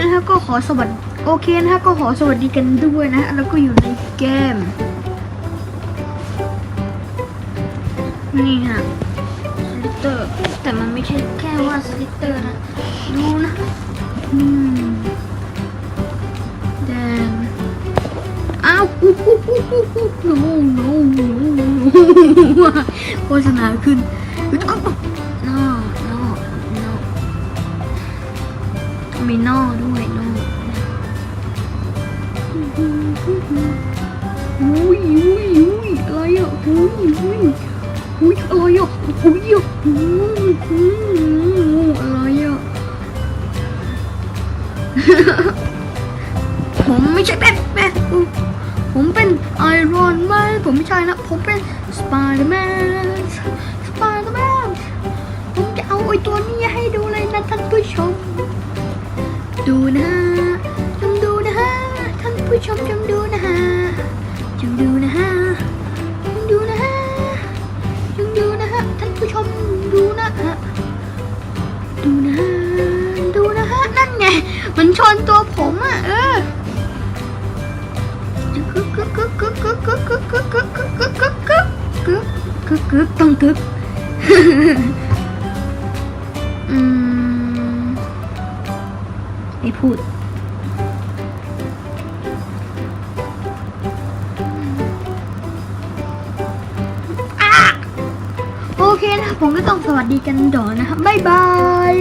นะครับก็ขอสวัสดีโอเคนะครับก็ขอสวัสดีกันด้วยนะแล้วก็อยู่ในเกมนี่ฮะสลิตเตอร์ แต่มันไม่ใช่แค่ว่าสลิตเตอร์นะดูนะอืมแดงอ้าวอู้หูหูหูหู no no no no โฆษณาขึ้น มีนอด้วยนออุ้ยอุ้ยอุ้ยอะไรอะอุ้ยอุ้ยอุ้ยอะไรอะอุ้ยอะอุ้ยอุ้ยอะไรอะผมไม่ใช่แบทแมนผมเป็นไอรอนแมนผมไม่ใช่นะ ผมเป็นสไปเดอร์แมนสไปเดอร์แมนผมจะเอาไอตัวนี้ให้ดูเลยนะท่านผู้ชม ดูนะฮะจงดูนะฮะท่านผู้ชมจงดูนะฮะจงดูนะฮะจงดูนะฮะจงดูนะฮะท่านผู้ชมดูนะฮะดูนะฮะดูนะฮะนั่นไง มันชนตัวผมอะเออกึกกึกกึกกึกกึกกึกกึกกึกกึกกึกกึกกึกกึกกึกต้องกึก ไม่พูดอะโอเคนะผมก็ต้องสวัสดีกันต่อนะครับ บ๊ายบาย